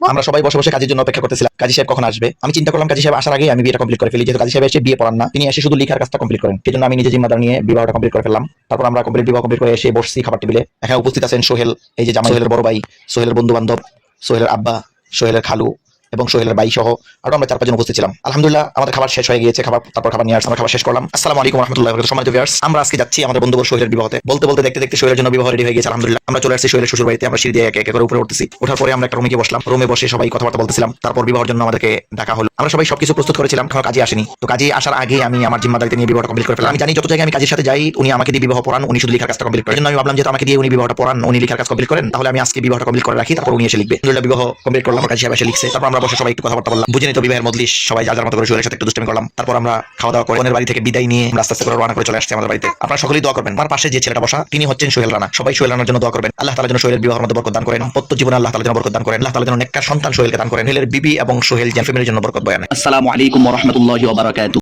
আমরা সবাই বসে বসে কাজের জন্য অপেক্ষা করতেছিলাম। কাজী সাহেব কখন আসবে? আমি চিন্তা করলাম কাজী সাহেব আসার আগে আমি বিয়েটা কমপ্লিট করে ফেলি। যেহেতু কাজী সাহেব এসে বিয়ে পড়ান না, তিনি এসে শুধু লিখার কাজটা কমপ্লিট করেন। সেজন্য আমি নিজে জিম্মাদার নিয়ে বিবাহটা কমপ্লিট করে ফেললাম। তারপর আমরা কমপ্লিট বিবাহ কমপ্লিট করে এসে বসছি খাবার টেবিলে। এখানে উপস্থিত আছেন সোহেল, এই যে জামা সোহেলের বড় ভাই, সোহেলের বন্ধু বান্ধব সোহেলের আব্বা, সোহেলের খালু। এবং সোহেলের ভাই সহ আরও আমরা চার পাঁচজন উপস্থিত ছিলাম। আলহামদুলিল্লাহ, আমাদের খাবার শেষ হয়ে গিয়েছে, খাবার, তারপর খাবার নিয়ে আসছি, আমরা খাবার শেষ করলাম। আসসালামু আলাইকুম রহমতুল্লাহ সম্মানিত ভিউয়ার্স আমরা আজকে যাচ্ছি আমাদের বন্ধু সোহেলের বিবাহতে। বলতে বলতে দেখতে দেখতে সোহেলের জন্য বিবাহ রেডি হয়ে গেছে, আলহামদুলিল্লাহ। আমরা চলে আসছি সোহেলের শ্বশুর বাড়িতে আমরা সিঁড়ি দিয়ে একে একে করে উপরে উঠতেছি। ওঠার পরে আমরা একটা রুমে বসলাম। রুমে বসে সবাই কথাবার্তা বলতেছিলাম। তারপর বিবাহের জন্য আমাদেরকে ডাকা হলো। আমরা সবাই সবকিছু প্রস্তুত করেছিলাম এখন কাজে আসেনি। তো কাজে আসার আগে আমি আমার জিম্মাদারিতে নিয়ে বিবাহটা কমপ্লিট করে ফেলাম আমি জানি যত জায়গায় আমি কাজের সাথে যাই, উনি আমাকে দিয়ে বিবাহ পড়ান, উনি শুধু লেখার কাজটা কমপ্লিট করেন। আমি ভাবলাম যে আমাকে দিয়ে উনি বিবাহটা পড়ান, উনি লেখার কাজ কমপ্লিট করেন, তাহলে আমি আজকে বিবাহটা কমপ্লিট করে রাখি, তারপর উনি এসে লিখবে। বিবাহ কমপ্লিট করলাম কাজী সাহেব লিখছে। তারপর আমরা বসে সবাই একটু কথাবার্তা বললাম। বুঝে নিত বিবাহের মদলিশ সবাই যার যার মতো করে সোহেলের সাথে একটু দুষ্টমি করলাম। তারপর আমরা খাওয়া দাওয়া করে বোনের বাড়ি থেকে বিদায় নিয়ে আমরা আস্তে আস্তে করে রান্না করে চলে আসছি আমাদের বাড়িতে। আপনারা সকলেই দোয়া করবেন। আমার পাশে যে ছেলেটা বসা, তিনি হচ্ছেন সোহেল রানা। সবাই সোহেল রানার জন্য দোয়া করবেন। আল্লাহ তালা যেন সোহেলের বিবাহের মধ্যে বরকত দান করেন। প্রত্যেক জীবন আল্লাহ তালা যেন বরকত দান করেন। আল্লাহ তালা যেন নেককার সন্তান সোহেলকে দান করেন। সোহেলের বিবি এবং সোহেল যেন ফ্যামিলির জন্য বরকত বয়ান আসসালামু আলাইকুম রহমতুল্লাহ